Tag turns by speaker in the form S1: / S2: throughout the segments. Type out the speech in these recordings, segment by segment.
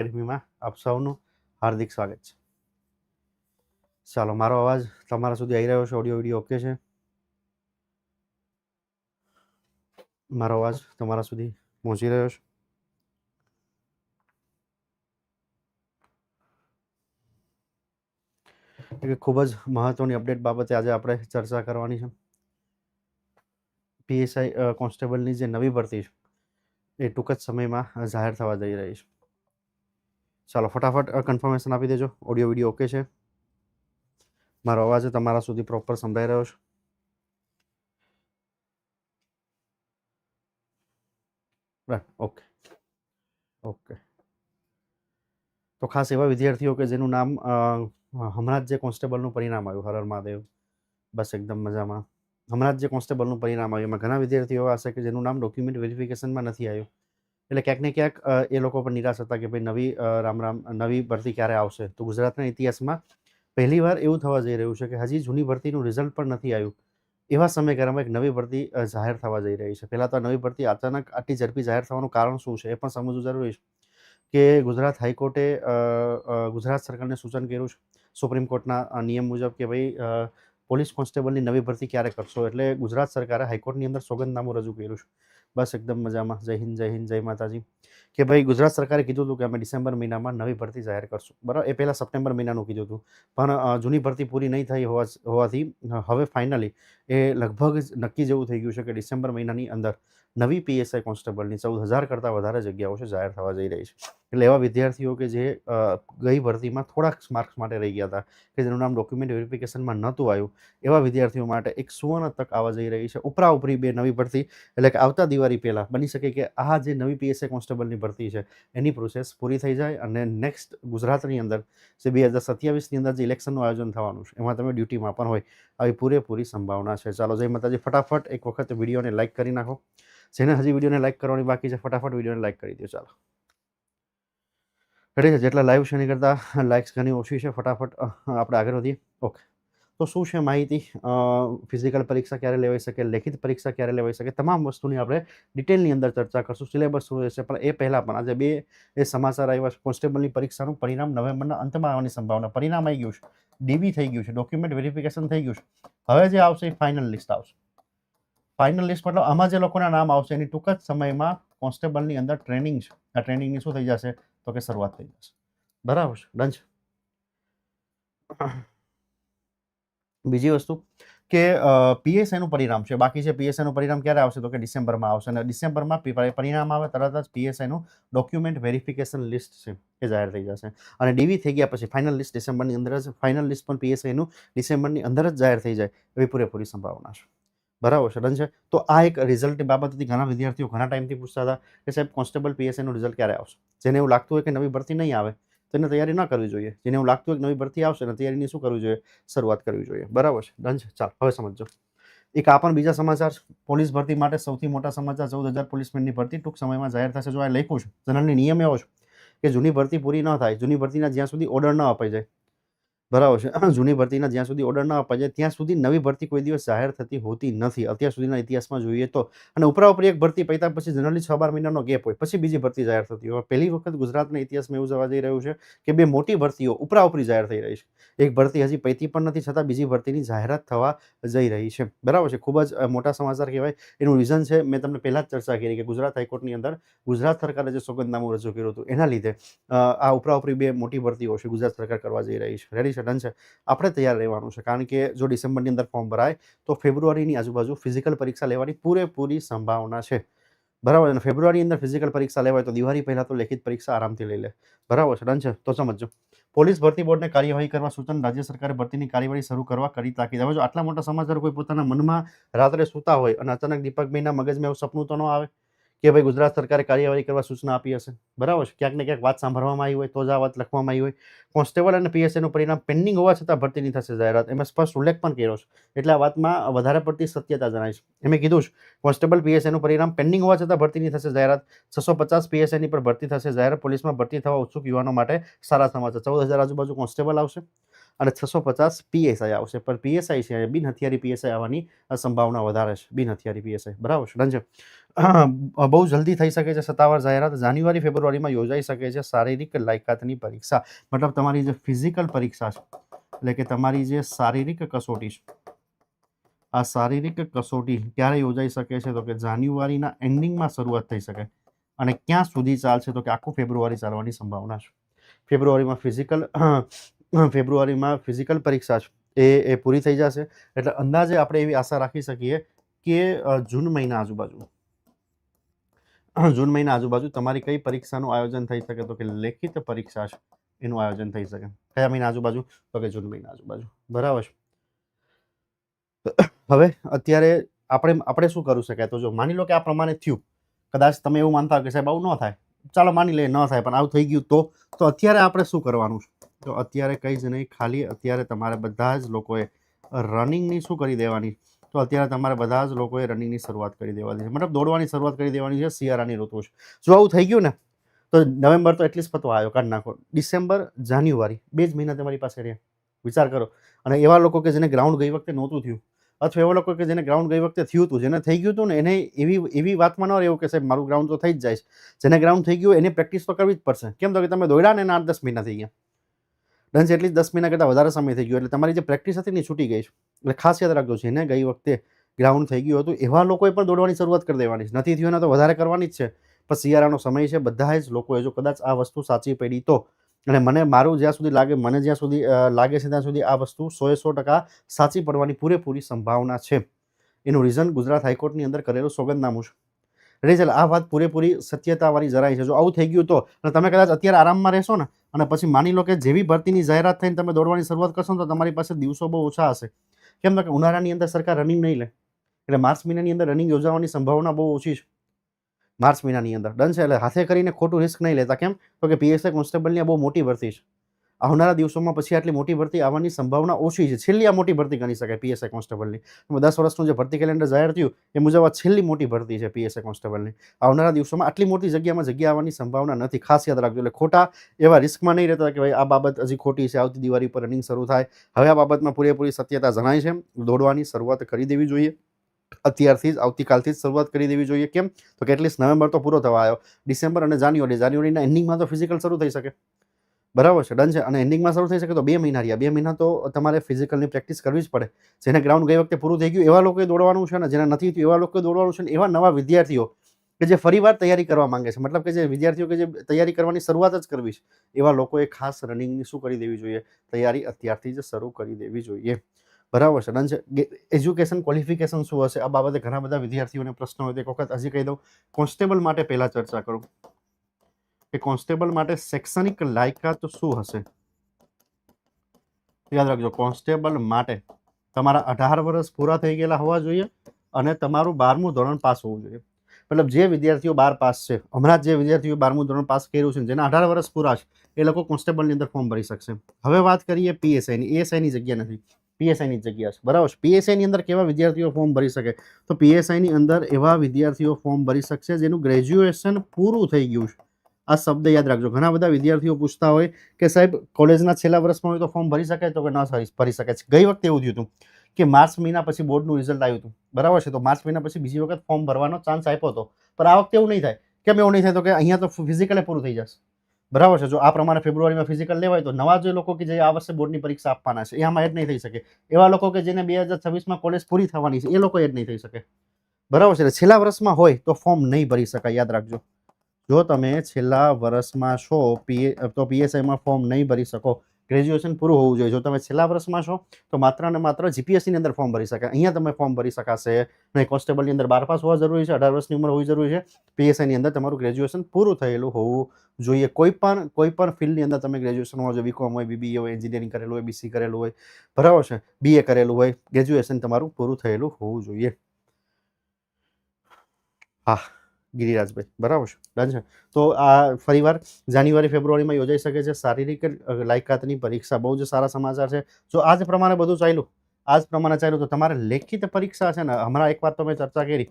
S1: એકેડમીમાં આપ સૌનું હાર્દિક સ્વાગત છે. ચાલો, મારો અવાજ તમારા સુધી આવી રહ્યો છે? ઓડિયો, વીડિયો ઓકે છે? મારો અવાજ તમારા સુધી પહોંચી રહ્યો છે? એક ખૂબ જ મહત્વની અપડેટ બાબતે આજે આપણે ચર્ચા કરવાની છે. પીએસઆઈ કોન્સ્ટેબલની જે નવી ભરતી છે, એ ટૂંક જ સમયમાં જાહેર થવા જઈ રહી છે. ચાલો ફટાફટ કન્ફર્મેશન આપી દેજો. ઓડિયો વીડિયો ઓકે છે? મારો અવાજ તમારા સુધી પ્રોપર સંભળાઈ રહ્યો છે? ઓકે ઓકે તો ખાસ એવા વિદ્યાર્થીઓ કે જેનું નામ હમણાં જ જે કોન્સ્ટેબલનું પરિણામ આવ્યું, હરર મહાદેવ. બસ એકદમ મજામાં. હમણાં જ જે કોન્સ્ટેબલનું પરિણામ આવ્યું. એમાં ઘણા વિદ્યાર્થીઓ હશે કે જેનું નામ ડોક્યુમેન્ટ વેરિફિકેશનમાં નથી આવ્યું. એટલે ક્યાંક ને ક્યાંક એ લોકો પણ નિરાશ હતા કે ભાઈ નવી રામ રામ, નવી ભરતી ક્યારે આવશે? તો ગુજરાતના ઇતિહાસમાં પહેલીવાર એવું થવા જઈ રહ્યું છે કે હજી જૂની ભરતીનું રિઝલ્ટ પણ નથી આવ્યું. એવા સમયગાળામાં એક નવી ભરતી જાહેર થવા જઈ રહી છે. પહેલાં તો નવી ભરતી અચાનક આટલી ઝડપી જાહેર થવાનું કારણ શું છે એ પણ સમજવું જરૂરી છે કે ગુજરાત હાઈકોર્ટે ગુજરાત સરકારને સૂચન કર્યું છે સુપ્રીમ કોર્ટના નિયમ મુજબ કે ભાઈ પોલીસ કોન્સ્ટેબલની નવી ભરતી ક્યારે કરશો? એટલે ગુજરાત સરકારે હાઈકોર્ટની અંદર સોગંદનામું રજૂ કર્યું છે. બસ એકદમ મજામાં. જય હિન્દ જય હિન્દ, જય માતાજી. કે ભાઈ, ગુજરાત સરકારે કીધું હતું કે અમે ડિસેમ્બર મહિનામાં નવી ભરતી જાહેર કરશું. બરાબર? એ પહેલાં સપ્ટેમ્બર મહિનાનું કીધું હતું. પણ જૂની ભરતી પૂરી નહીં થઈ હોવા, હોવાથી, હવે ફાઇનલી એ લગભગ નક્કી જેવું થઈ ગયું છે કે ડિસેમ્બર મહિનાની અંદર નવી પીએસઆઈ કોન્સ્ટેબલની ચૌદ હજાર કરતાં વધારે જગ્યાઓ છે જાહેર થવા જઈ રહી છે. એટલે એવા વિદ્યાર્થીઓ કે જે ગઈ ભરતીમાં થોડાક માર્ક્સ માટે રહી ગયા હતા કે જેનું નામ ડોક્યુમેન્ટ વેરિફિકેશનમાં નહોતું આવ્યું, એવા વિદ્યાર્થીઓ માટે એક સુવર્ણ તક આવવા જઈ રહી છે. ઉપરા ઉપરી બે નવી ભરતી, એટલે કે આવતા દિવાળી પહેલાં બની શકે કે આ જે નવી પીએસઆઈ કોન્સ્ટેબલની ભરતી છે, એની પ્રોસેસ પૂરી થઈ જાય અને નેક્સ્ટ ગુજરાતની અંદર જે બે હજાર સત્યાવીસની અંદર જે ઇલેક્શનનું આયોજન થવાનું છે, એમાં તમે ડ્યુટીમાં પણ હોય, આવી પૂરેપૂરી સંભાવના છે. ચાલો જય માતાજી. ફટાફટ એક વખત વિડીયોને લાઇક કરી નાખો. જેને હજી વિડીયોને લાઇક કરવાની બાકી છે, ફટાફટ વિડીયોને લાઇક કરી દો ચાલો. રેડી છે? જેટલા લાઈવ છે એની કરતાં લાઇક્સ ઘણી ઓછી છે, ફટાફટ આપણે આગળ વધીએ. ઓકે તો શું છે માહિતી? ફિઝિકલ પરીક્ષા ક્યારે લેવાઈ શકે, લેખિત પરીક્ષા ક્યારે લેવાઈ શકે? તમામ વસ્તુની આપણે ડિટેલની અંદર ચર્ચા કરશું. સિલેબસ શું રહેશે? પણ એ પહેલાં પણ આજે બે એ સમાચાર આવ્યા છે. કોન્સ્ટેબલની પરીક્ષાનું પરિણામ નવેમ્બરના અંતમાં આવવાની સંભાવના પરિણામ આવી ગયું છે. ડીબી થઈ ગયું છે. ડોક્યુમેન્ટ વેરિફિકેશન થઈ ગયું છે. હવે જે આવશે એ ફાઇનલ લિસ્ટ આવશે. ફાઇનલ લિસ્ટ મતલબ આમાં જે લોકોના નામ આવશે, એની ટૂંક જ સમયમાં કોન્સ્ટેબલની અંદર ટ્રેનિંગ છે. આ ટ્રેનિંગની શું થઈ જશે? તો કે શરૂઆત થઈ જશે. બરાબર છે? ડન છે? બીજી વસ્તુ કે પીએસઆઈનું પરિણામ છે. બાકી છે પીએસઆઈનું પરિણામ ક્યારે આવશે? તો કે ડિસેમ્બરમાં આવશે. અને ડિસેમ્બરમાં પરિણામ આવે તરત જ પીએસઆઈનું ડોક્યુમેન્ટ વેરિફિકેશન લિસ્ટ છે એ જાહેર થઈ જશે. અને ડીવી થઈ ગયા પછી ફાઇનલ લિસ્ટ ડિસેમ્બરની અંદર જ ફાઇનલ લિસ્ટ પણ પીએસઆઈનું ડિસેમ્બરની અંદર જ જાહેર થઈ જાય એવી પૂરેપૂરી સંભાવના છે. બરાબર છે, ડન છે? તો આ એક રિઝલ્ટની બાબતથી ઘણા વિદ્યાર્થીઓ ઘણા ટાઈમથી પૂછતા હતા કે સાહેબ કોન્સ્ટેબલ પીએસઆઈનું રિઝલ્ટ ક્યારે આવશે? જેને એવું લાગતું હોય કે નવી ભરતી નહીં આવે, તો એને તૈયારી ન કરવી જોઈએ. જેને એવું લાગતું હોય કે નવી ભરતી આવશે ને તૈયારીની શું કરવી જોઈએ? શરૂઆત કરવી જોઈએ. બરાબર છે, ડન છે? ચાલ, હવે સમજો એક આ પણ બીજા સમાચાર પોલીસ ભરતી માટે સૌથી મોટા સમાચાર ચૌદ હજાર પોલીસમેનની ભરતી. ટૂંક સમયમાં જાહેર થશે. જો આ લખ્યું છે, જનરલની નિયમ એવો છે કે જૂની ભરતી પૂરી ન થાય, જૂની ભરતીના જ્યાં સુધી ઓર્ડર ન અપાઈ જાય બરાબર છે. જૂની ભરતીના જ્યાં સુધી ઓર્ડર ન અપાય ત્યાં સુધી નવી ભરતી કોઈ દિવસ જાહેર થતી હોતી નથી. અત્યાર સુધીના ઇતિહાસમાં જોઈએ તો, અને ઉપરા ઉપરી એક ભરતી પૈતા પછી જનરલી છ બાર મહિનાનો ગેપ હોય, પછી બીજી ભરતી જાહેર થતી હોય. પહેલી વખત ગુજરાતના ઇતિહાસમાં એવું જવા જઈ રહ્યું છે કે બે મોટી ભરતીઓ ઉપરા ઉપરી જાહેર થઈ રહી છે. એક ભરતી હજી પૈતી પણ નથી, છતાં બીજી ભરતીની જાહેરાત થવા જઈ રહી છે. બરાબર છે? ખૂબ જ મોટા સમાચાર કહેવાય. એનું રીઝન છે, મેં તમને પહેલાં જ ચર્ચા કરી કે ગુજરાત હાઈકોર્ટની અંદર ગુજરાત સરકારે જે સોગંદનામું રજૂ કર્યું હતું, એના લીધે આ ઉપરાઉપરી બે મોટી ભરતીઓ છે ગુજરાત સરકાર કરવા જઈ રહી છે. રેડી છે? ડન છે, આપણે તૈયાર રહેવાનું છે. કારણ કે જો ડિસેમ્બરની અંદર ફોર્મ ભરાય, તો ફેબ્રુઆરીની આજુબાજુ ફિઝિકલ પરીક્ષા લેવાની પૂરેપૂરી સંભાવના છે. બરાબર અને ફેબ્રુઆરી અંદર ફિઝિકલ પરીક્ષા લેવાય તો દિવાળી પહેલાં તો લેખિત પરીક્ષા આરામથી લઈ લે. બરાબર છે? ડન છે? તો સમજો પોલીસ ભરતી બોર્ડને કાર્યવાહી કરવા સૂચન રાજ્ય સરકારે ભરતીની કાર્યવાહી શરૂ કરવા કરી તાકીદ હવે જો આટલા મોટા સમાચાર કોઈ પોતાના મનમાં રાત્રે સૂતા હોય અને અચાનક દીપકભાઈના મગજમાં એવું સપનું તો ન આવે? કે ભાઈ ગુજરાત સરકારે કાર્યવાહી કરવા સૂચના આપી હશે? બરાબર છે. ક્યાંક ને ક્યાંક વાત સાંભળવામાં આવી હોય, તો જ આ વાત લખવામાં આવી હોય. કોન્સ્ટેબલ અને પીએસએનું પરિણામ પેન્ડિંગ હોવા છતાં ભરતી નહીં થશે, જાહેરાત. એમાં સ્પષ્ટ ઉલ્લેખ પણ કર્યો છે. એટલે આ વાતમાં વધારે પડતી સત્યતા જણાય છે. એમ કીધું છે, કોન્સ્ટેબલ પીએસએનું પરિણામ પેન્ડિંગ હોવા છતાં ભરતી નહીં થશે, જાહેરાત. છસો પચાસ પીએસએની પર ભરતી થશે જાહેરાત પોલીસમાં ભરતી થવા ઉત્સુક યુવાનો માટે સારા સમાચાર. ચૌદ હજાર આજુબાજુ કોન્સ્ટેબલ આવશે અને છસો પચાસ પીએસઆઈ આવશે. પણ પીએસઆઈ છે બિન હથિયારી પીએસઆઈ આવવાની સંભાવના વધારે છે. બિન હથિયારી પીએસઆઈ. બરાબર છે. રંજન. બહુ જલ્દી થઈ શકે છે સત્તાવાર જાહેરાત. જાન્યુઆરી, ફેબ્રુઆરીમાં યોજાઈ શકે છે શારીરિક લાયકાતની પરીક્ષા. મતલબ તમારી જે ફિઝિકલ પરીક્ષા છે, એટલે કે તમારી જે શારીરિક કસોટી છે, આ શારીરિક કસોટી ક્યારે યોજાઈ શકે છે? તો કે જાન્યુઆરીના એન્ડિંગમાં શરૂઆત થઈ શકે અને ક્યાં સુધી ચાલશે? તો કે આખું ફેબ્રુઆરી ચાલવાની સંભાવના છે. ફેબ્રુઆરીમાં ફિઝિકલ ફેબ્રુઆરીમાં ફિઝિકલ પરીક્ષા છે. એ એ પૂરી થઈ જશે. એટલે અંદાજે આપણે એવી આશા રાખી શકીએ કે જૂન મહિના આજુબાજુ જૂન મહિના આજુબાજુ તમારી કઈ પરીક્ષાનું આયોજન થઈ શકે? તો કે લેખિત પરીક્ષા છે એનું આયોજન થઈ શકે. કયા મહિના આજુબાજુ? તો કે જૂન મહિના આજુબાજુ. બરાબર છે. હવે અત્યારે આપણે આપણે શું કરી શકાય? તો જો માની લો કે આ પ્રમાણે થયું. કદાચ તમે એવું માનતા કે સાહેબ આવું ન થાય. ચાલો માની લઈએ ન થાય, પણ આવું થઈ ગયું તો તો અત્યારે આપણે શું કરવાનું છે? તો અત્યારે કંઈ જ નહીં, ખાલી અત્યારે તમારે બધા જ લોકોએ રનિંગની શું કરી દેવાની? તો અત્યારે તમારે બધા જ લોકોએ રનિંગની શરૂઆત કરી દેવાની છે. મતલબ દોડવાની શરૂઆત કરી દેવાની છે શિયાળાની ઋતુ છે. જો આવું થઈ ગયું ને, તો નવેમ્બર તો એટલીસ્ટ પતવા આવ્યો, કાઢ નાખો. ડિસેમ્બર, જાન્યુઆરી, બે જ મહિના તમારી પાસે રહ્યા. વિચાર કરો. અને એવા લોકો કે જેને ગ્રાઉન્ડ ગઈ વખતે નહોતું થયું, અથવા એવા લોકો કે જેને ગ્રાઉન્ડ ગઈ વખતે થયું હતું, જેને થઈ ગયું હતું ને, એને એવી એવી વાતમાં ન રહેવું કે સાહેબ, મારું ગ્રાઉન્ડ તો થઈ જ જાય છે. જેને ગ્રાઉન્ડ થઈ ગયું એની પ્રેક્ટિસ તો કરવી જ પડશે. કેમ તો કે તમે દોડ્યા ને, એના આઠ દસ મહિના થઈ ગયા. ડન્સ એટલી દસ મહિના કરતાં વધારે સમય થઈ ગયો. એટલે તમારી જે પ્રેક્ટિસ હતી ને છૂટી ગઈ છે. એટલે ખાસ યાદ રાખજો, જેને ગઈ વખતે ગ્રાઉન્ડ થઈ ગયું હતું, એવા લોકોએ પણ દોડવાની શરૂઆત કરી દેવાની છે. નથી થયું તો વધારે કરવાની જ છે. પણ શિયાળાનો સમય છે બધા જ લોકોએ જો કદાચ આ વસ્તુ સાચી પડી તો. અને મને મારું જ્યાં સુધી લાગે, મને જ્યાં સુધી લાગે છે ત્યાં સુધી આ વસ્તુ સોએ સો ટકા સાચી પડવાની પૂરેપૂરી સંભાવના છે. એનું રીઝન ગુજરાત હાઈકોર્ટની અંદર કરેલું સોગંદનામું છે. રેચલ આ વાત પૂરેપૂરી સત્યતાવાળી જરાય છે. જો આવું થઈ ગયું તો, અને તમે કદાચ અત્યારે આરામમાં રહેશો ને, અને પછી માની લો કે જેવી ભરતીની જાહેરાત થઈને તમે દોડવાની શરૂઆત કરશો તો તમારી પાસે દિવસો બહુ ઓછા હશે. કેમ કે ઉનાળાની અંદર સરકાર રનિંગ નહીં લે. એટલે માર્ચ મહિનાની અંદર રનિંગ યોજાવાની સંભાવના બહુ ઓછી છે. માર્ચ મહિનાની અંદર. ડન છે, એટલે હાથે કરીને ખોટું રિસ્ક નહીં લેતા. કેમ? તો કે પીએસઆઈ કોન્સ્ટેબલની આ બહુ મોટી ભરતી છે. આવનારા દિવસોમાં પછી આટલી મોટી ભરતી આવવાની સંભાવના ઓછી છે. છેલ્લી આ મોટી ભરતી ગણી શકાય પીએસઆઈ કોન્સ્ટેબલની. દસ વર્ષનું જે ભરતી કેલેન્ડર જાહેર થયું, એ મુજબ આ છેલ્લી મોટી ભરતી છે પીએસઆઈ કોન્સ્ટેબલની. આવનારા દિવસોમાં આટલી મોટી જગ્યામાં જગ્યા આવવાની સંભાવના નથી. ખાસ યાદ રાખજો, એટલે ખોટા એવા રિસ્કમાં નહીં રહેતા કે ભાઈ આ બાબત હજી ખોટી છે, આવતી દિવાળી પર રનિંગ શરૂ થાય. હવે આ બાબતમાં પૂરેપૂરી સત્યતા જણાય છે. દોડવાની શરૂઆત કરી દેવી જોઈએ. અત્યારથી જ, આવતીકાલથી જ શરૂઆત કરી દેવી જોઈએ. કેમ? તો કે એટલીસ્ટ નવેમ્બર તો પૂરો થવા આવ્યો. ડિસેમ્બર અને જાન્યુઆરી, જાન્યુઆરીના એન્ડિંગમાં તો ફિઝિકલ શરૂ થઈ શકે. બરાબર છે, ડન છે. અને એન્ડિંગમાં શરૂ થઈ શકે તો બે મહિના રહ્યા. બે મહિના તો તમારે ફિઝિકલની પ્રેક્ટિસ કરવી જ પડે. જેને ગ્રાઉન્ડ ગઈ વખતે પૂરું થઈ ગયું, એવા લોકોએ દોડવાનું છે ને, જેને નથી થયું, એવા લોકોએ દોડવાનું છે ને, એવા નવા વિદ્યાર્થીઓ કે જે ફરીવાર તૈયારી કરવા માંગે છે. મતલબ કે જે વિદ્યાર્થીઓ કે જે તૈયારી કરવાની શરૂઆત જ કરવી છે, એવા લોકોએ ખાસ રનિંગની શું કરી દેવી જોઈએ? તૈયારી અત્યારથી જ શરૂ કરી દેવી જોઈએ. બરાબર છે, ડન છે. એજ્યુકેશન ક્વોલિફિકેશન શું હશે? આ બાબતે ઘણા બધા વિદ્યાર્થીઓને પ્રશ્ન હોય. તો એક વખત હજી કહી દઉં, કોન્સ્ટેબલ માટે પહેલાં ચર્ચા કરું. કે કોન્સ્ટેબલ માટે શૈક્ષણિક લાયકાત શું હશે? યાદ રાખજો, કોન્સ્ટેબલ માટે તમારા અઢાર વર્ષ પૂરા થઈ ગયેલા હોવા જોઈએ અને તમારું બારમું ધોરણ પાસ હોવું જોઈએ. મતલબ જે વિદ્યાર્થીઓ બાર પાસ છે, હમણાં જે વિદ્યાર્થીઓ બારમું ધોરણ પાસ કર્યું છે, જેના અઢાર વર્ષ પૂરા છે, એ લોકો કોન્સ્ટેબલની અંદર ફોર્મ ભરી શકશે. હવે વાત કરીએ પીએસઆઈની એએસઆઈની જગ્યા નથી. પીએસઆઈની જગ્યા છે. બરાબર પીએસઆઈની અંદર કેવા વિદ્યાર્થીઓ ફોર્મ ભરી શકે? તો પીએસઆઈની અંદર એવા વિદ્યાર્થીઓ ફોર્મ ભરી શકશે જેનું ગ્રેજ્યુએશન પૂરું થઈ ગયું છે. આ શબ્દ યાદ રાખજો. ઘણા બધા વિદ્યાર્થીઓ પૂછતા હોય કે સાહેબ, કોલેજના છેલ્લા વર્ષમાં હોય તો ફોર્મ ભરી શકાય તો કે ન ભરી શકે છે? ગઈ વખતે એવું થયું હતું કે માર્ચ મહિના પછી બોર્ડનું રિઝલ્ટ આવ્યું હતું. બરાબર છે? તો માર્ચ મહિના પછી બીજી વખત ફોર્મ ભરવાનો ચાન્સ આપ્યો હતો. પણ આ વખતે એવું નહીં થાય. કેમ એવું નહીં થાય તો કે અહીંયા તો ફિઝિકલે પૂરું થઈ જશે. બરાબર છે? જો આ પ્રમાણે ફેબ્રુઆરીમાં ફિઝિકલ લેવાય તો નવા જે લોકો કે જે આ વર્ષે બોર્ડની પરીક્ષા આપવાના છે, એ આમાં એડ નહીં થઈ શકે. એવા લોકો કે જેને બે હજાર છવ્વીસમાં કોલેજ પૂરી થવાની છે, એ લોકો એડ નહીં થઈ શકે. બરાબર છે? છેલ્લા વર્ષમાં હોય તો ફોર્મ નહીં ભરી શકાય. યાદ રાખજો. જો તમે છેલ્લા વર્ષમાં છો પીએ તો પીએસઆઈમાં ફોર્મ નહીં ભરી શકો. ગ્રેજ્યુએશન પૂરું હોવું જોઈએ. જો તમે છેલ્લા વર્ષમાં છો, તો માત્ર ને માત્ર જીપીએસસીની અંદર ફોર્મ ભરી શકાય. અહીંયા તમે ફોર્મ ભરી શકાશે. નહીં કોન્સ્ટેબલની અંદર બાર પાસ હોવા જરૂરી છે, અઢાર વર્ષની ઉંમર હોવી જરૂરી છે. પીએસઆઈની અંદર તમારું ગ્રેજ્યુએશન પૂરું થયેલું હોવું જોઈએ. કોઈ પણ કોઈ પણ ફિલ્ડની અંદર તમે ગ્રેજ્યુએશન હોવા જોઈએ. બીકોમ હોય બીબીએ હોય એન્જિનિયરિંગ કરેલું હોય બીસી કરેલું હોય બરાબર છે. બીએ કરેલું હોય ગ્રેજ્યુએશન તમારું પૂરું થયેલું હોવું જોઈએ. હા. ગિરિરાજભાઈ. બરાબર છે? ડન છે. તો આ ફરીવાર જાન્યુઆરી, ફેબ્રુઆરીમાં યોજાઈ શકે છે શારીરિક લાયકાતની પરીક્ષા. બહુ જ સારા સમાચાર છે. જો આ જ પ્રમાણે બધું ચાલ્યું આ જ પ્રમાણે ચાલ્યું, તો તમારે લેખિત પરીક્ષા છે ને, હમણાં એક વાત તો મેં ચર્ચા કરી,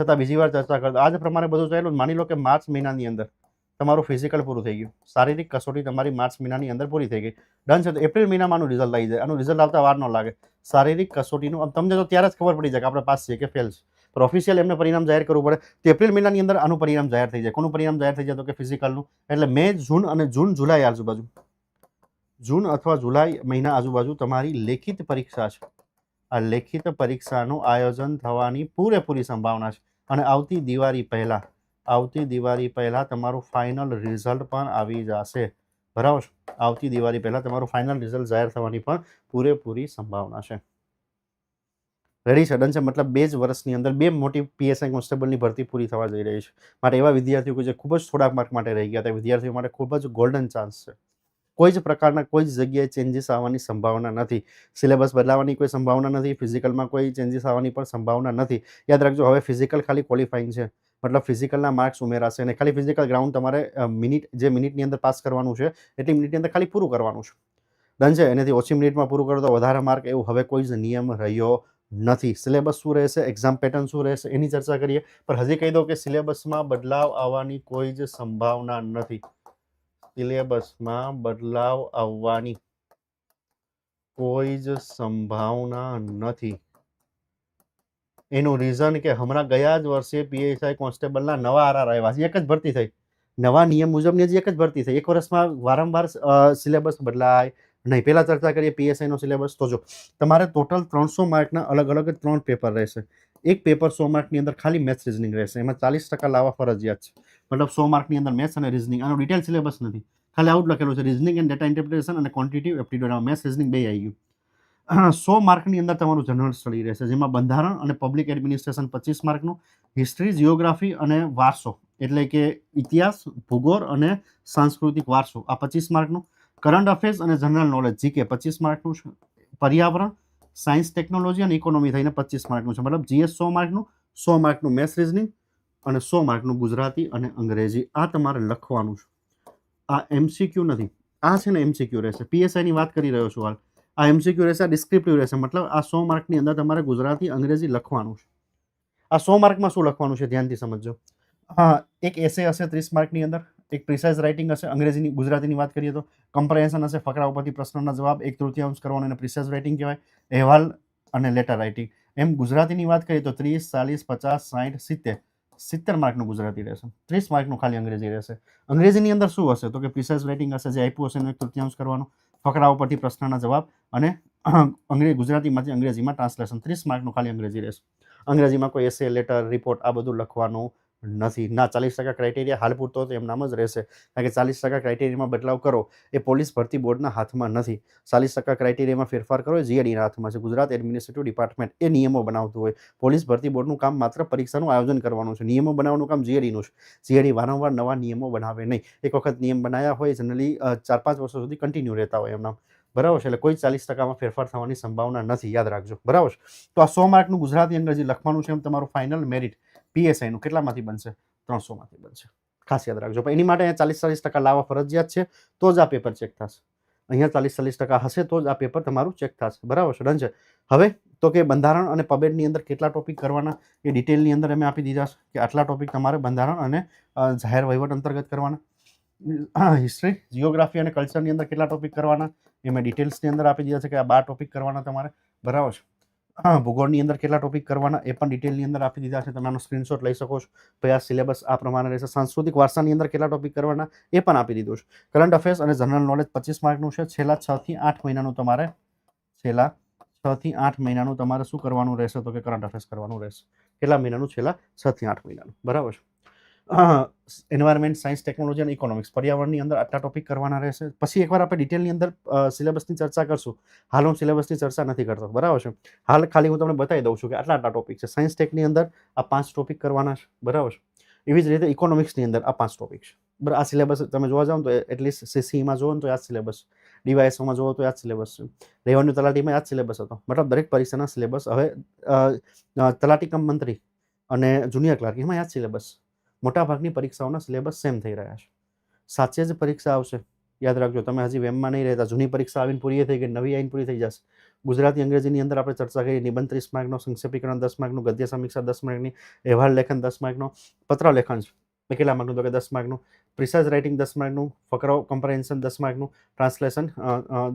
S1: છતાં બીજી વાર ચર્ચા કરતો આ જ પ્રમાણે બધું ચાલ્યું, માની લો કે માર્ચ મહિનાની અંદર તમારું ફિઝિકલ પૂરું થઈ ગયું. શારીરિક કસોટી તમારી માર્ચ મહિનાની અંદર પૂરી થઈ ગઈ. ડન છે. તો એપ્રિલ મહિનામાં આનું રિઝલ્ટ આવી જાય. આનું રિઝલ્ટ આવતા વાર ન લાગે. શારીરિક કસોટીનું તમને તો ત્યારે જ ખબર પડી જાય કે આપણે પાસ છીએ કે ફેલ છે પણ ઓફિશિયલ એમને પરિણામ જાહેર કરવું પડે. તો એપ્રિલ મહિનાની અંદર આનું પરિણામ જાહેર થઈ જાય. કોનું પરિણામ જાહેર થઈ જાય તો કે ફિઝિકલનું એટલે મે, જૂન અને જૂન, જુલાઈ આજુબાજુ. જૂન અથવા જુલાઈ મહિના આજુબાજુ તમારી લેખિત પરીક્ષા છે. આ લેખિત પરીક્ષાનું આયોજન થવાની પૂરેપૂરી સંભાવના છે. અને આવતી દિવાળી પહેલાં, આવતી દિવાળી પહેલાં તમારું ફાઇનલ રિઝલ્ટ પણ આવી જશે. બરાબર આવતી દિવાળી પહેલાં તમારું ફાઇનલ રિઝલ્ટ જાહેર થવાની પણ પૂરેપૂરી સંભાવના છે. રેડી સડન છે, મતલબ બે જ વર્ષની અંદર બે મોટી પીએસઆઈ કોન્સ્ટેબલની ભરતી પૂરી થવા જઈ રહી છે. માટે એવા વિદ્યાર્થીઓ કે જે ખૂબ જ થોડાક માર્ક માટે રહી ગયા, તે વિદ્યાર્થીઓ માટે ખૂબ જ ગોલ્ડન ચાન્સ છે. કોઈ જ પ્રકારના કોઈ જ જગ્યાએ ચેન્જીસ આવવાની સંભાવના નથી. સિલેબસ બદલાવાની કોઈ સંભાવના નથી ફિઝિકલમાં કોઈ ચેન્જીસ આવવાની પણ સંભાવના નથી. યાદ રાખજો, હવે ફિઝિકલ ખાલી ક્વોલિફાઈંગ છે. મતલબ ફિઝિકલના માર્ક્સ ઉમેરાશે અને ખાલી ફિઝિકલ ગ્રાઉન્ડ તમારે મિનિટ જે મિનિટની અંદર પાસ કરવાનું છે, એટલી મિનિટની અંદર ખાલી પૂરું કરવાનું છે. ડન છે, એનાથી ઓછી મિનિટમાં પૂરું કરો તો વધારે માર્ક એવું હવે કોઈ જ નિયમ રહ્યો નથી. સિલેબસ શું રહેશે? એક્ઝામ પેટર્ન શું રહેશે? એની ચર્ચા કરીએ. પણ હજી કહી દઉં કે સિલેબસમાં બદલાવ આવવાની કોઈ જ સંભાવના નથી. સિલેબસમાં બદલાવ આવવાની કોઈ જ સંભાવના નથી. એનું રીઝન કે હમણાં ગયા જ વર્ષે પીએસઆઈ કોન્સ્ટેબલના નવા આરઆર આવ્યા છે. એક જ ભરતી થઈ. નવા નિયમ મુજબની હજી એક જ ભરતી થઈ. એક વર્ષમાં વારંવાર સિલેબસ બદલાય નહીં, પહેલાં ચર્ચા કરીએ પીએસઆઈનો સિલેબસ. તો જો, તમારે ટોટલ ત્રણસો માર્કના અલગ અલગ ત્રણ પેપર રહેશે. એક પેપર સો માર્કની અંદર ખાલી મેથ્સ રિઝનિંગ રહેશે. એમાં ચાલીસ ટકા લાવવા ફરજિયાત છે. મતલબ સો માર્કની અંદર મેથ્સ અને રિઝનિંગ આનો ડિટેલ સિલેબસ નથી. ખાલી આવું લખેલું છે. રિઝનિંગ એન્ડ ડેટા ઇન્ટરપ્રિટેશન અને ક્વોન્ટિટિવ એપ્ટિટ્યુડ મેથ્સ રિઝનિંગ બે આવી ગયું. સો માર્કની અંદર તમારું જનરલ સ્ટડી રહેશે, જેમાં બંધારણ અને પબ્લિક એડમિનિસ્ટ્રેશન પચીસ માર્કનું હિસ્ટ્રી જિયોગ્રાફી અને વારસો. એટલે કે ઇતિહાસ, ભૂગોળ અને સાંસ્કૃતિક વારસો. આ પચીસ માર્કનું કરંટ અફેર્સ અને જનરલ નોલેજ જીકે પચીસ માર્કનું છે. પર્યાવરણ સાયન્સ ટેકનોલોજી અને ઇકોનોમી થઈને પચીસ માર્કનું છે. મતલબ જીએસ સો માર્કનું સો માર્કનું મેથ્સ રિઝનિંગ અને સો માર્કનું ગુજરાતી અને અંગ્રેજી. આ તમારે લખવાનું છે. આ એમસીક્યુ નથી. આ છે ને એમસીક્યુ રહેશે. પીએસઆઈની વાત કરી રહ્યો છું હાલ. આ એમસીક્યુ રહેશે, આ ડિસ્ક્રિપ્ટિવ રહેશે. મતલબ આ સો માર્કની અંદર તમારે ગુજરાતી, અંગ્રેજી લખવાનું છે. આ સો માર્કમાં શું લખવાનું છે? ધ્યાનથી સમજજો. હા, એક એસે હશે ત્રીસ માર્કની અંદર. એક પ્રિસાઇઝ રાઇટિંગ હશે, અંગ્રેજીની, ગુજરાતીની વાત કરીએ તો કમ્પરેન્શન હશે, ફકરા ઉપરથી પ્રશ્નના જવાબ, એક તૃતીયાંશ કરવાનો એને પ્રિસાઇઝ રાઇટિંગ કહેવાય, અહેવાલ અને લેટર રાઇટિંગ એમ ગુજરાતીની વાત કરીએ તો ત્રીસ, ચાલીસ, પચાસ સાઠ સિત્તેર સિત્તેર માર્કનું ગુજરાતી રહેશે. ત્રીસ માર્કનું ખાલી અંગ્રેજી રહેશે. અંગ્રેજીની અંદર શું હશે? તો કે પ્રિસાઇઝ રાઇટિંગ હશે, જે આપ્યું હશે એનો એક તૃતીયાંશ કરવાનો, ફકરા ઉપરથી પ્રશ્નના જવાબ અને અંગ્રેજી ગુજરાતીમાંથી અંગ્રેજીમાં ટ્રાન્સલેશન ત્રીસ માર્કનું ખાલી અંગ્રેજી રહેશે. અંગ્રેજીમાં કોઈ એસે લેટર રિપોર્ટ આ બધું લખવાનું નથી, ના ચાલીસ ટકા ક્રાઇટેરિયા હાલ પૂરતો તો એમનામ જ રહેશે. કારણ કે ચાલીસ ટકા ક્રાઇટેરિયામાં બદલાવ કરો, એ પોલીસ ભરતી બોર્ડના હાથમાં નથી. ચાલીસ ટકા ક્રાઇટેરિયામાં ફેરફાર કરો જીએડીના હાથમાં છે. ગુજરાત એડમિનિસ્ટ્રેટિવ ડિપાર્ટમેન્ટ એ નિયમો બનાવતું હોય. પોલીસ ભરતી બોર્ડનું કામ માત્ર પરીક્ષાનું આયોજન કરવાનું છે. નિયમો બનાવવાનું કામ જીએડીનું છે. જીએડી વારંવાર નવા નિયમો બનાવે નહીં. એક વખત નિયમ બનાવ્યા હોય જનરલી ચાર પાંચ વર્ષો સુધી કન્ટિન્યુ રહેતા હોય એમના બરાબર છે? એટલે કોઈ ચાલીસ ટકામાં ફેરફાર થવાની સંભાવના નથી. યાદ રાખજો. બરાબર તો આ સો માર્કનું ગુજરાતી અંગ્રેજી લખવાનું છે એમ તમારું ફાઇનલ મેરિટ પીએસઆઈનું કેટલામાંથી બનશે? ત્રણસોમાંથી બનશે. ખાસ યાદ રાખજો. એની માટે અહીંયા ચાલીસ ચાલીસ ટકા લાવવા ફરજિયાત છે, તો જ આ પેપર ચેક થશે. અહીંયા ચાલીસ ચાલીસ ટકા હશે, તો જ આ પેપર તમારું ચેક થશે. બરાબર છે? ડન છે. હવે તો કે બંધારણ અને પબેડની અંદર કેટલા ટોપિક કરવાના, એ ડિટેલની અંદર અમે આપી દીધા છે કે આટલા ટોપિક તમારે બંધારણ અને જાહેર વહીવટ અંતર્ગત કરવાના. હિસ્ટ્રી જિયોગ્રાફી અને કલ્ચરની અંદર કેટલા ટોપિક કરવાના, એ મેં ડિટેલ્સની અંદર આપી દીધા છે કે આ બાર ટોપિક કરવાના તમારે. બરાબર છે? હા, ભૂગોળની અંદર કેટલા ટોપિક કરવાના એ પણ ડિટેલની અંદર આપી દીધા છે. તમે આનો સ્ક્રીનશોટ લઈ શકો છો. ભાઈ આ સિલેબસ આ પ્રમાણે રહેશે. સાંસ્કૃતિક વારસાની અંદર કેટલા ટોપિક કરવાના એ પણ આપી દીધું છે. કરંટ અફેર્સ અને જનરલ નોલેજ પચીસ માર્કનું છે. છેલ્લા છ થી આઠ મહિનાનું તમારે છેલ્લા છ થી આઠ મહિનાનું તમારે શું કરવાનું રહેશે? તો કે કરંટ અફેર્સ કરવાનું રહેશે. કેટલા મહિનાનું? છેલ્લા છ થી આઠ મહિનાનું. બરાબર છે? એન્વાયરમેન્ટ સાયન્સ ટેકનોલોજી અને ઇકોનોમિક્સ પર્યાવરણની અંદર આટલા ટોપિક કરવાના રહેશે. પછી એકવાર આપણે ડિટેલની અંદર સિલેબસની ચર્ચા કરશું. હાલ હું સિલેબસની ચર્ચા નથી કરતો. બરાબર છે? હાલ ખાલી હું તમને બતાવી દઉં છું કે આટલા આટલા ટોપિક છે. સાયન્સ ટેકની અંદર આ પાંચ ટોપિક કરવાના છે. બરાબર છે? એવી જ રીતે ઇકોનોમિક્સની અંદર આ પાંચ ટોપિક છે. બરાબર, આ સિલેબસ તમે જોવા જાઓ તો એટલીસ્ટ સીસીમાં જોવો ને તો આ સિલેબસ ડીવાયએસઓમાં જોવો તો આ સિલેબસ છે. રેવન્યુ તલાટીમાં આ સિલેબસ હતો. મતલબ દરેક પરીક્ષાના સિલેબસ હવે તલાટી કમ મંત્રી અને જુનિયર ક્લાર્ક એમાં આ સિલેબસ મોટાભાગની પરીક્ષાઓના સિલેબસ સેમ થઈ રહ્યા છે. સાચે જ પરીક્ષા આવશે. યાદ રાખજો, તમે હજી વેમમાં નહીં રહેતા. જૂની પરીક્ષા આવીને પૂરી થઈ ગઈ, નવી આવીને પૂરી થઈ જશે. ગુજરાતી અંગ્રેજીની અંદર આપણે ચર્ચા કરી, નિબંધ ત્રીસ માર્કનો, સંક્ષેપીકરણ દસ માર્કનું, ગદ્ય સમીક્ષા દસ માર્કની, અહેવાલ લેખન દસ માર્કનો, પત્ર લેખન છે એ કેટલા માર્કનું તો કે દસ માર્કનું. પ્રિસાઇઝ રાઇટિંગ દસ માર્કનું, ફકરો કમ્પ્રેન્શન દસ માર્કનું, ટ્રાન્સલેશન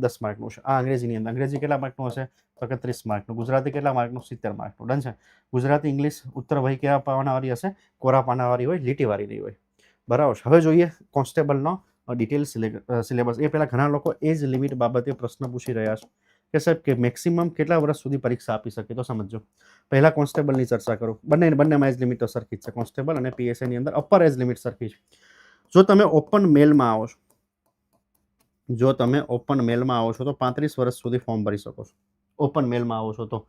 S1: દસ માર્કનું છે. આ અંગ્રેજીની અંદર. અંગ્રેજી કેટલા માર્કનું હશે? તો કે ત્રીસ માર્કનું. ગુજરાતી કેટલા માર્કનું? સિત્તેર માર્કનું. ડન છે? ગુજરાતી, ઇંગ્લિશ, ઉત્તર વહી કેવા પાનાવાળી હશે? કોરા પાનાવાળી હોય લીટીવાળી નહીં હોય. બરાબર હવે જોઈએ કોન્સ્ટેબલનો ડિટેલ સિલેબસ. એ પહેલાં ઘણા લોકો એજ લિમિટ બાબતે પ્રશ્ન પૂછી રહ્યા છે. કે સાહેબ, કે મેક્સિમમ કેટલા વર્ષ સુધી પરીક્ષા આપી શકે? તો સમજો પહેલા કોન્સ્ટેબલની ચર્ચા કરું. બંને બંનેમાં એજ લિમિટ તો સરખી જ છે. કોન્સ્ટેબલ અને પીએસઆઈની અંદર અપર એજ લિમિટ સરખી છે. જો તમે ઓપન મેલમાં આવો છો, જો તમે ઓપન મેલમાં આવો છો, તો પાંત્રીસ વર્ષ સુધી ફોર્મ ભરી શકો છો. ઓપન મેલમાં આવો છો તો.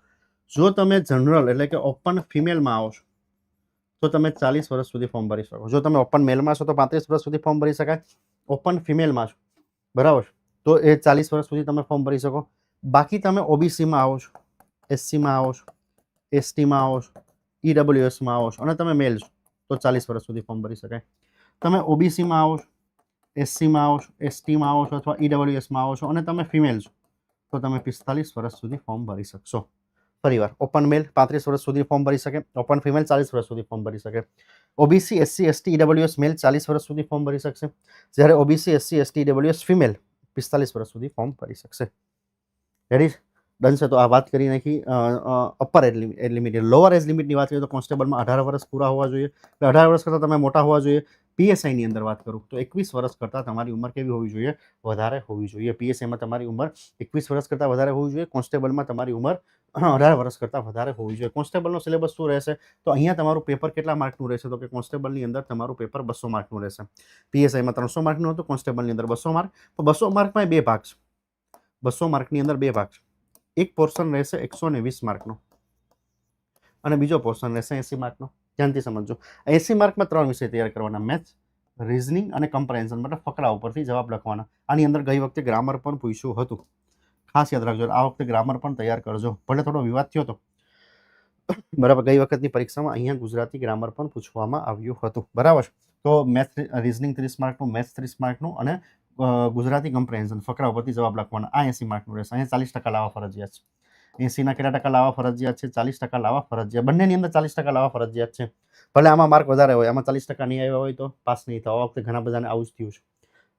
S1: જો તમે જનરલ એટલે કે ઓપન ફિમેલમાં આવો છો, તો તમે ચાલીસ વર્ષ સુધી ફોર્મ ભરી શકો. જો તમે ઓપન મેલમાં છો, તો પાંત્રીસ વર્ષ સુધી ફોર્મ ભરી શકાય. ઓપન ફિમેલમાં છો, બરાબર. તો એ ચાલીસ વર્ષ સુધી તમે ફોર્મ ભરી શકો. બાકી તમે ઓબીસીમાં આવો છો એસસીમાં આવો છો એસટીમાં આવો છો ઈડબ્લ્યુએસમાં આવો છો, અને તમે મેલ છો, તો ચાલીસ વર્ષ સુધી ફોર્મ ભરી શકાય. તમે ઓબીસીમાં આવો છો એસસીમાં આવો છો એસટીમાં આવો છો, અથવા ઈડબ્લ્યુએસમાં આવો છો, અને તમે ફિમેલ છો, તો તમે પિસ્તાલીસ વર્ષ સુધી ફોર્મ ભરી શકશો. ફરીવાર ઓપન મેલ પાંત્રીસ વર્ષ સુધી ફોર્મ ભરી શકે ઓપન ફિમેલ ચાલીસ વર્ષ સુધી ફોર્મ ભરી શકે. OBC SC ST EWS male ચાલીસ વર્ષ સુધી ફોર્મ ભરી શકશે. જ્યારે OBC SC ST EWS female પિસ્તાલીસ વર્ષ સુધી ફોર્મ ભરી શકશે. રેડી ડન તો આ વાત કરી નાખી. Upper age age limit lower age લિમિટની વાત કરીએ તો કોન્સ્ટેબલમાં અઢાર વર્ષ પૂરા હોવા જોઈએ. અઢાર વર્ષ કરતાં તમે મોટા હોવા જોઈએ. પીએસઆઈની અંદર વાત કરું તો એકવીસ વર્ષ કરતાં તમારી ઉંમર કેવી હોવી જોઈએ? વધારે હોવી જોઈએ. પીએસઆઈમાં તમારી ઉંમર એકવીસ વર્ષ કરતાં વધારે હોવી જોઈએ. કોન્સ્ટેબલમાં તમારી ઉંમર અઢાર વર્ષ કરતાં વધારે હોવી જોઈએ. કોન્સ્ટેબલનો સિલેબસ શું રહેશે? તો અહીંયા તમારું પેપર કેટલા માર્કનું રહેશે? તો કે કોન્સ્ટેબલની અંદર તમારું પેપર બસો માર્કનું રહેશે. પીએસઆઈમાં ત્રણસો માર્કનું હતું કોન્સ્ટેબલની અંદર બસો માર્ક. તો બસો માર્કમાં બે ભાગ છે. બસો માર્કની અંદર બે ભાગ છે. એક પોર્શન રહેશે એકસો ને વીસ માર્કનો અને બીજો પોર્શન રહેશે એંસી માર્કનો ધ્યાનથી સમજો એંસી માર્કમાં ત્રણ વિષય તૈયાર કરવાના. મેથ્સ રિઝનિંગ અને કમ્પ્રેન્શન મતલબ ફકરા ઉપરથી જવાબ લખવાના. આની અંદર ગઈ વખતે ગ્રામર પણ પૂછ્યું હતું. ખાસ યાદ રાખજો, આ વખતે ગ્રામર પણ તૈયાર કરજો. ભલે થોડો વિવાદ થયો હતો બરાબર, ગઈ વખતની પરીક્ષામાં અહીંયા ગુજરાતી ગ્રામર પણ પૂછવામાં આવ્યું હતું. બરાબર? તો મેથ્સ રિઝનિંગ ત્રીસ માર્કનું મેથ્સ ત્રીસ માર્કનું અને ગુજરાતી કમ્પ્રેન્શન ફકરા ઉપરથી જવાબ લખવાના. આ એંસી માર્કનું રહેશે. અહીંયા ચાલીસ ટકા લાવવા ફરજિયાત છે. એંસીના કેટલા ટકા લાવવા ફરજિયાત છે? ચાલીસ ટકા લાવવા ફરજિયાત. બંનેની અંદર ચાલીસ ટકા લાવવા ફરજિયાત છે. ભલે આમાં માર્ક વધારે હોય, આમાં ચાલીસ ટકા નહીં આવ્યા હોય તો પાસ નહીં થવા વખતે ઘણા બધાને આવું જ થયું છે.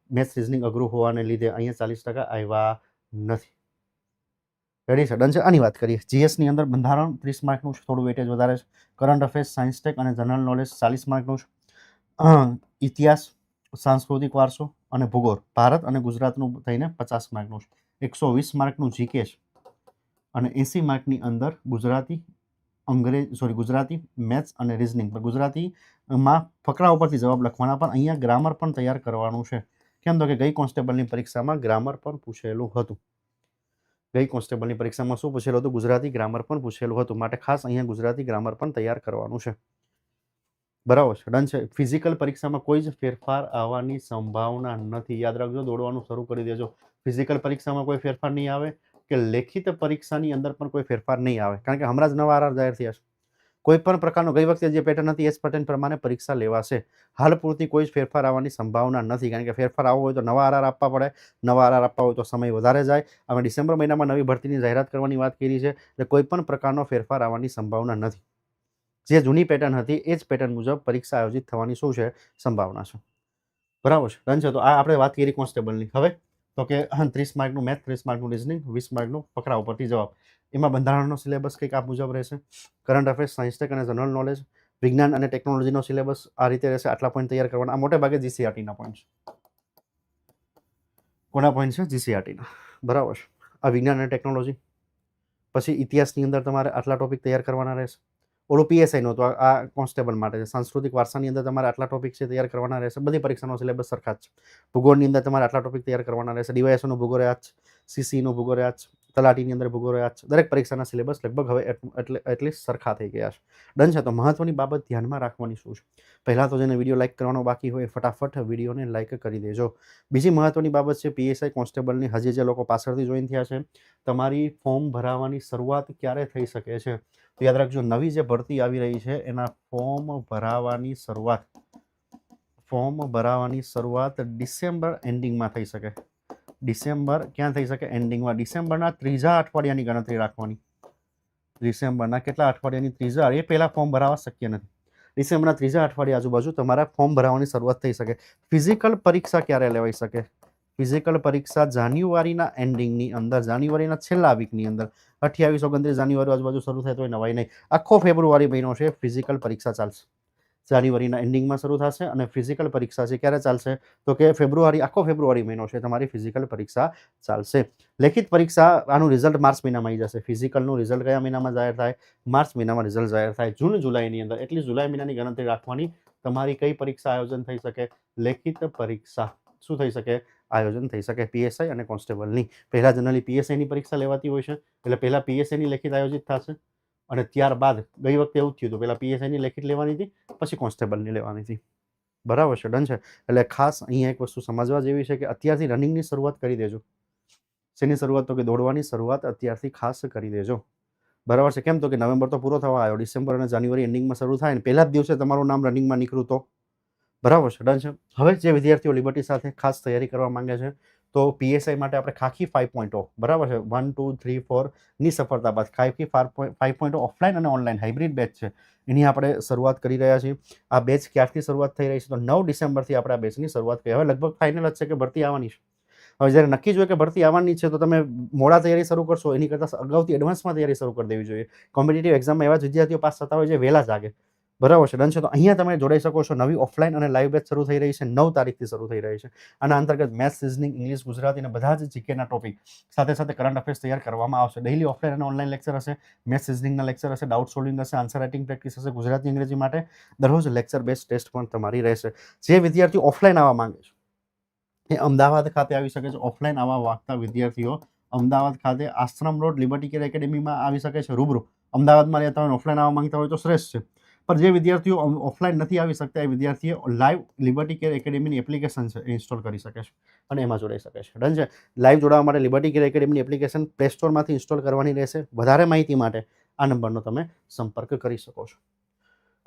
S1: મેથ્સ રિઝનિંગ અઘરું હોવાને લીધે અહીંયા ચાલીસ ટકા આવ્યા નથી. રેડી છે? ડન છે? આની વાત કરીએ. જીએસની અંદર બંધારણ ત્રીસ માર્કનું છે. થોડું વેટેજ વધારે છે. કરંટ અફેર્સ સાયન્સ ટેક અને જનરલ નોલેજ ચાલીસ માર્કનું છે. ઇતિહાસ, સાંસ્કૃતિક વારસો અને ભૂગોળ. ભારત અને ગુજરાતનું થઈને પચાસ માર્કનું છે. એકસો વીસ માર્કનું જીકે છે. અને એંસી માર્કની અંદર ગુજરાતી, અંગ્રેજ સોરી ગુજરાતી મેથ્સ અને રિઝનિંગ. પર ગુજરાતીમાં ફકરા ઉપરથી જવાબ લખવાના, પણ અહીંયા ગ્રામર પણ તૈયાર કરવાનું છે. કેમ તો કે ગઈ કોન્સ્ટેબલની પરીક્ષામાં ગ્રામર પણ પૂછેલું હતું. ગઈ કોન્સ્ટેબલની પરીક્ષામાં શું પૂછેલું હતું? ગુજરાતી ગ્રામર પણ પૂછેલું હતું. માટે ખાસ અહીંયા ગુજરાતી ગ્રામર પણ તૈયાર કરવાનું છે. બરાબર છે. ડન છે. ફિઝિકલ પરીક્ષામાં કોઈ જ ફેરફાર આવવાની સંભાવના નથી. યાદ રાખજો, દોડવાનું શરૂ કરી દેજો. ફિઝિકલ પરીક્ષામાં કોઈ ફેરફાર નહીં આવે કે લેખિત પરીક્ષાની અંદર પણ કોઈ ફેરફાર નહીં આવે. કારણ કે હમણાં જ નવા આર જાહેર થયા છે. કોઈ પણ પ્રકારનો, ગઈ વખતે જે પેટર્ન હતી એ જ પેટર્ન પ્રમાણે પરીક્ષા લેવાશે. હાલ પૂરતી કોઈ જ ફેરફાર આવવાની સંભાવના નથી. કારણ કે ફેરફાર આવવો હોય તો નવા આરઆર આપવા પડે. નવા આરઆર આપવા હોય તો સમય વધારે જાય. અમે ડિસેમ્બર મહિનામાં નવી ભરતીની જાહેરાત કરવાની વાત કરી છે. એટલે કોઈ પણ પ્રકારનો ફેરફાર આવવાની સંભાવના નથી. જે જૂની પેટર્ન હતી, એ જ પેટર્ન મુજબ પરીક્ષા આયોજિત થવાની શું છે? સંભાવના છે. બરાબર છે? ડન છે? તો આ આપણે વાત કરી કોન્સ્ટેબલની હવે તો કે ત્રીસ માર્કનું મેથ ત્રીસ માર્કનું રિઝનિંગ વીસ માર્કનું ફકરા ઉપરથી જવાબ. એમાં બંધારણનો સિલેબસ કંઈક આ મુજબ રહેશે. કરંટ અફેર્સ સાયન્સ અને જનરલ નોલેજ વિજ્ઞાન અને ટેકનોલોજીનો સિલેબસ આ રીતે રહેશે. આટલા પોઈન્ટ તૈયાર કરવાના. આ મોટે ભાગે જીસીઆરટીના પોઈન્ટ છે કોના પોઈન્ટ છે? જીસીઆરટીના બરાબર આ વિજ્ઞાન અને ટેકનોલોજી પછી ઇતિહાસની અંદર તમારે આટલા ટોપિક તૈયાર કરવાના રહેશે. ઓલું પીએસઆઈનો તો આ આ કોન્સ્ટેબલ માટે છે. સાંસ્કૃતિક વારસાની અંદર તમારે આટલા ટોપિક છે તૈયાર કરવાના રહેશે. બધી પરીક્ષાનો સિલેબસ સરખા જ છે. ભૂગોળની અંદર તમારે આટલા ટોપિક તૈયાર કરવાના રહેશે. ડીવાયએસઓનો ભૂગોળ રહ્યા છે. સીસીનો ભૂગોળ રહ્યા છે. તલાટીની અંદર ભૂગો રહ્યા છે દરેક પરીક્ષાના સિલેબસ લગભગ હવે એટ- એટલે એટલીસ્ટ સરખા થઈ ગયા છે. ડન છે, તો મહત્વની બાબત ધ્યાનમાં રાખવાની શું છે? પહેલાં તો જેને વીડિયો લાઇક કરવાનો બાકી હોય ફટાફટ વિડીયોને લાઇક કરી દેજો. બીજી મહત્વની બાબત છે પીએસઆઈ કોન્સ્ટેબલની હજી જે લોકો પાછળથી જોઈન થયા છે, તમારી ફોર્મ ભરાવાની શરૂઆત ક્યારે થઈ શકે છે? તો યાદ રાખજો, નવી જે ભરતી આવી રહી છે, એના ફોર્મ ભરાવાની શરૂઆત ફોર્મ ભરાવાની શરૂઆત ડિસેમ્બર એન્ડિંગમાં થઈ શકે. ડિસેમ્બર ક્યાં થઈ શકે? એન્ડિંગમાં ડિસેમ્બરના ત્રીજા અઠવાડિયાની ગણતરી રાખવાની. ડિસેમ્બરના કેટલા અઠવાડિયાની? ત્રીજા. એ પહેલાં ફોર્મ ભરાવા શક્ય નથી. ડિસેમ્બરના ત્રીજા અઠવાડિયા આજુબાજુ તમારા ફોર્મ ભરાવાની શરૂઆત થઈ શકે. ફિઝિકલ પરીક્ષા ક્યારે લેવાઈ શકે? ફિઝિકલ પરીક્ષા જાન્યુઆરીના એન્ડિંગની અંદર, જાન્યુઆરીના છેલ્લા વીકની અંદર. અઠ્યાવીસ, ઓગણત્રીસ જાન્યુઆરી આજુબાજુ શરૂ થાય તો નવાઈ નહીં. આખો ફેબ્રુઆરી મહિનો છે ફિઝિકલ પરીક્ષા ચાલશે. જાન્યુઆરીના એન્ડિંગમાં શરૂ થશે અને ફિઝિકલ પરીક્ષા છે ક્યારે ચાલશે? તો કે ફેબ્રુઆરી, આખો ફેબ્રુઆરી મહિનો છે તમારી ફિઝિકલ પરીક્ષા ચાલશે. લેખિત પરીક્ષા, આનું રિઝલ્ટ માર્ચ મહિનામાં આવી જશે. ફિઝિકલનું રિઝલ્ટ કયા મહિનામાં જાહેર થાય? માર્ચ મહિનામાં રિઝલ્ટ જાહેર થાય. જૂન, જુલાઈની અંદર. એટલી જુલાઈ મહિનાની ગણતરી રાખવાની તમારી કઈ પરીક્ષા આયોજન થઈ શકે? લેખિત પરીક્ષા. શું થઈ શકે? આયોજન થઈ શકે પીએસઆઈ અને કોન્સ્ટેબલની. પહેલાં જનરલી પીએસઆઈની પરીક્ષા લેવાતી હોય છે. એટલે પહેલાં પીએસઆઈની લેખિત આયોજિત થશે. અને ત્યારબાદ ગઈ વખતે એવું થયું હતું પહેલાં પીએસઆઈની લેખિત લેવાની હતી, પછી કોન્સ્ટેબલની લેવાની હતી. બરાબર છે, ડન છે. એટલે ખાસ અહીંયા એક વસ્તુ સમજવા જેવી છે કે અત્યારથી રનિંગની શરૂઆત કરી દેજો. શેની શરૂઆત તો કે દોડવાની શરૂઆત અત્યારથી ખાસ કરી દેજો. બરાબર છે, કેમ તો કે નવેમ્બર તો પૂરો થવા આવ્યો, ડિસેમ્બર અને જાન્યુઆરી એન્ડિંગમાં શરૂ થાય ને પહેલા જ દિવસે તમારું નામ રનિંગમાં નીકળું તો. બરાબર છે, ડન છે. હવે જે વિદ્યાર્થીઓ લિબર્ટી સાથે ખાસ તૈયારી કરવા માંગે છે તો પીએસઆઈ માટે આપણે ખાખી ફાઇવ પોઈન્ટ બરાબર છે? વન ટુ થ્રી ફોરની સફળતા બાદ ખાખી ફાઇવ પોઈન્ટ ઓફલાઈન અને ઓનલાઈન હાઇબ્રિડ બેચ છે. એની આપણે શરૂઆત કરી રહ્યા છીએ. આ બેચ ક્યારથી શરૂઆત થઈ રહી છે? તો નવ ડિસેમ્બરથી આપણે આ બેચની શરૂઆત કરી. હવે લગભગ ફાઇનલ જ છે કે ભરતી આવવાની છે? હવે જ્યારે નક્કી જોઈએ કે ભરતી આવવાની છે, તો તમે મોડા તૈયારી શરૂ કરશો. એની કરતાં અગાઉથી એડવાન્સમાં તૈયારી શરૂ કરી દેવી જોઈએ. કોમ્પિટિટિવ એક્ઝામમાં એવા વિદ્યાર્થીઓ પાસ થતા હોય જે વહેલા જાગે. બરાબર છે. ડન છે. તો અહીંયા તમે જોડાઈ શકો છો. નવી ઓફલાઈન અને લાઈવ બેચ શરૂ થઈ રહી છે. નવ તારીખથી શરૂ થઈ રહી છે. આના અંતર્ગત મેથ્સ, સિઝનિંગ, ઇંગ્લિશ, ગુજરાતી અને બધા જ જીકેના ટોપિક સાથે સાથે કરંટ અફેર્સ તૈયાર કરવામાં આવશે. ડેઇલી ઓફલાઈન અને ઓનલાઈન લેક્ચર હશે. મેથ્સ, સિઝનિંગના લેક્ચર હશે. ડાઉટ સોલ્વિંગ હશે. આન્સર રાઇટિંગ પ્રેક્ટિસ હશે. ગુજરાતી અંગ્રેજી માટે દરરોજ લેક્ચર બેઝ ટેસ્ટ પણ તમારી રહેશે. જે વિદ્યાર્થીઓ ઓફલાઈન આવવા માંગે છે, એ અમદાવાદ ખાતે આવી શકે છે. ઓફલાઈન આવવા માંગતા વિદ્યાર્થીઓ અમદાવાદ ખાતે આશ્રમ રોડ, લિબર્ટી કેર એકેડેમીમાં આવી શકે છે. રૂબરૂ. અમદાવાદમાં રહેતા હોય ઓફલાઈન આવવા માંગતા હોય તો શ્રેષ્ઠ છે. પણ જે વિદ્યાર્થીઓ ઓફલાઈન નથી આવી શકતા, એ વિદ્યાર્થીઓ લાઈવ લિબર્ટી કેર એકેડેમીની એપ્લિકેશન ઇન્સ્ટોલ કરી શકે છે અને એમાં જોડાઈ શકે છે. ડન છે? લાઈવ જોડાવા માટે લિબર્ટી કેર એકેડેમીની એપ્લિકેશન પ્લે સ્ટોરમાંથી ઇન્સ્ટોલ કરવાની રહેશે. વધારે માહિતી માટે આ નંબરનો તમે સંપર્ક કરી શકો છો.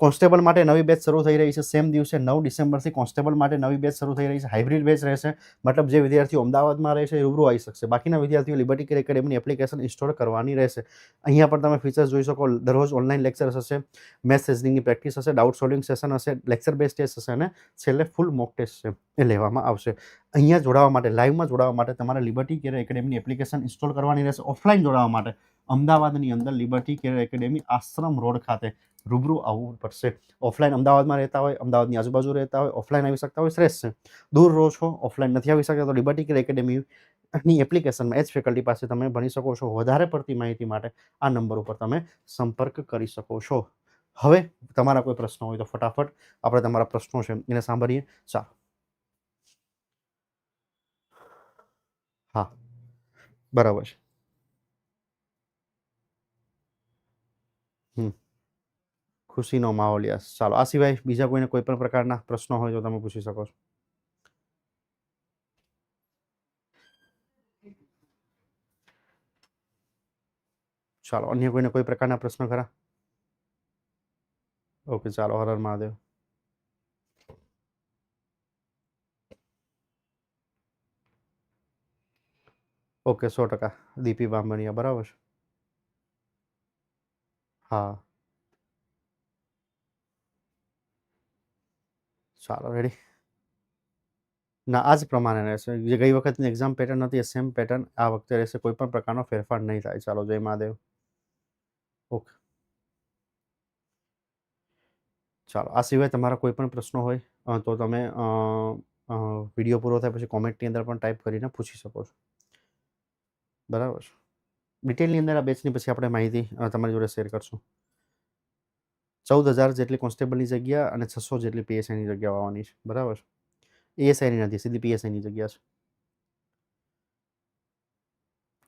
S1: કોન્સ્ટેબલ માટે નવી બેચ શરૂ થઈ રહી છે. સેમ દિવસે નવ ડિસેમ્બરથી કોન્સ્ટેબલ માટે નવી બેચ શરૂ થઈ રહી છે. હાઇબ્રિડ બેચ રહેશે. મતલબ જે વિદ્યાર્થીઓ અમદાવાદમાં રહેશે એ રૂબરૂ આવી શકશે. બાકીના વિદ્યાર્થીઓ લિબર્ટી કેર એકેડેમીની એપ્લિકેશન ઇન્સ્ટોલ કરવાની રહેશે. અહીંયા પણ તમે ફીચર્સ જોઈ શકો. દરરોજ ઓનલાઈન લેક્ચર્સ હશે. મેથ રિઝનિંગની પ્રેક્ટિસ હશે. ડાઉટ સોલ્વિંગ સેશન હશે. લેક્ચર બેઝ ટેસ્ટ હશે અને છેલ્લે ફૂલ મોક ટેસ્ટ છે એ લેવામાં આવશે. અહીંયા જોડાવા માટે લાઈવમાં જોડાવા માટે તમારે લિબર્ટી કેર એકેડેમીની એપ્લિકેશન ઇન્સ્ટોલ કરવાની રહેશે. ઓફલાઈન જોડાવા માટે. અમદાવાદની અંદર Liberty Care Academy Ashram road ખાતે રૂબરૂ આવવું પડશે. ઓફલાઈન અમદાવાદમાં રહેતા હોય, અમદાવાદની આજુબાજુ રહેતા હોય ઓફલાઈન આવી શકતા હોય, શ્રેષ્ઠ છે. દૂર રહો છો ઓફલાઈન નથી આવી શકતા, તો લિબર્ટી કેર એકેડેમીની એપ્લિકેશનમાં એચ ફેકલ્ટી પાસે તમે ભણી શકો છો. વધારે પડતી માહિતી માટે આ નંબર ઉપર તમે સંપર્ક કરી શકો છો. હવે તમારા કોઈ પ્રશ્નો હોય તો ફટાફટ આપણે તમારા પ્રશ્નો છે એને સાંભળીએ. ચાલો. હા. બરાબર છે. ખુશીનો માહોલ યસ ચાલો, આ સિવાય બીજા કોઈને કોઈ પણ પ્રકારના પ્રશ્નો હોય તો તમે પૂછી શકો છો. ચાલો, અન્ય કોઈને કોઈ પ્રકારના પ્રશ્નો ખરા? ઓકે, ચાલો, હર હર મહાદેવ. ઓકે, સો ટકા. દીપી બામણિયા બરાબર છે? હા. ચાલો રેડી ના આ જ પ્રમાણે રહેશે. જે ગઈ વખતની એક્ઝામ પેટર્ન હતી એ સેમ પેટર્ન આ વખતે રહેશે. કોઈ પણ પ્રકારનો ફેરફાર નહીં થાય. ચાલો, જય મહાદેવ. ઓકે. ચાલો, આ સિવાય તમારા કોઈ પણ પ્રશ્નો હોય તો તમે વીડિયો પૂરો થાય પછી કોમેન્ટની અંદર પણ ટાઈપ કરીને પૂછી શકો છો. બરાબર છે? ડિટેલની અંદર આ બેચની પછી આપણે માહિતી તમારી જોડે શેર કરશું. ચૌદ હજાર જેટલી કોન્સ્ટેબલની જગ્યા અને છસો જેટલી પીએસઆઈની જગ્યા આવવાની છે. બરાબર એએસઆઈની નથી, સીધી પીએસઆઈની જગ્યા છે.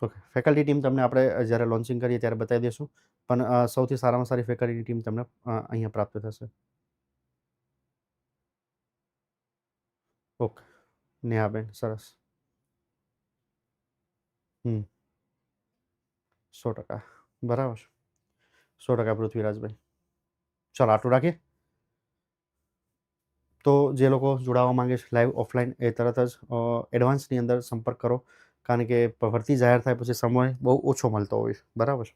S1: ઓકે ફેકલ્ટી ટીમ તમને આપણે જ્યારે લોન્ચિંગ કરીએ ત્યારે બતાવી દઈશું. પણ સૌથી સારામાં સારી ફેકલ્ટીની ટીમ તમને અહીંયા પ્રાપ્ત થશે. ઓકે નેહાબેન સરસ. હમ. સો ટકા બરાબર સો ટકા પૃથ્વીરાજભાઈ ચાલો આટલું રાખીએ તો જે લોકો જોડાવા માંગે છે લાઈવ ઓફલાઈન એ તરત જ એડવાન્સની અંદર સંપર્ક કરો કારણ કે ભરતી જાહેર થાય પછી સમય બહુ ઓછો મળતો હોય છે, બરાબર છે?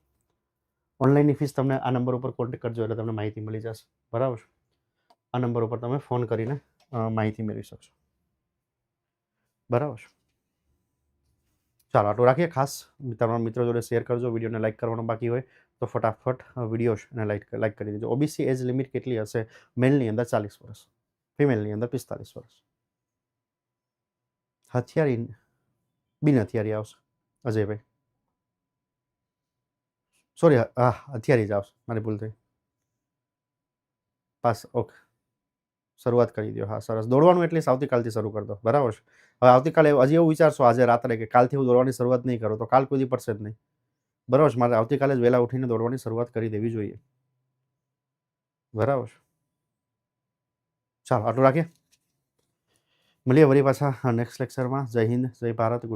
S1: ઓનલાઈનની ફીસ તમને આ નંબર ઉપર કોન્ટેક્ટ કરજો એટલે તમને માહિતી મળી જશે, બરાબર છે? આ નંબર ઉપર તમે ફોન કરીને માહિતી મેળવી શકશો. બરાબર છે? ચાલો, આટલું રાખીએ. ખાસ તમારા મિત્રો જોડે શેર કરજો, વિડીયોને લાઇક કરવાનું બાકી હોય તો ફટાફટ વીડિયો અને લાઇક લાઇક કરી દેજો. ઓબીસી એજ લિમિટ કેટલી હશે? મેલની અંદર ચાલીસ વર્ષ ફિમેલની અંદર પિસ્તાલીસ વર્ષ. હથિયારી બિન હથિયારી આવશે, અજયભાઈ. સોરી હા, હથિયારી જ આવશે. મારી ભૂલ થઈ. Pass, okay. શરૂઆત કરી દો હા, સરસ. દોડવાનું એટલે આવતીકાલથી શરૂ કરી દો. બરાબર છે? હવે આવતીકાલે હજી એવું વિચારશો આજે રાત્રે કે કાલથી હું દોડવાની શરૂઆત નહીં કરું, તો કાલ કોઈ દી પડશે જ નહીં. બરાબર છે? મારે આવતીકાલે જ વહેલા ઉઠીને દોડવાની શરૂઆત કરી દેવી જોઈએ. બરાબર ચાલો, આટલું રાખીએ. મળીએ વળી પાછા નેક્સ્ટ લેક્ચરમાં જય હિન્દ, જય ભારત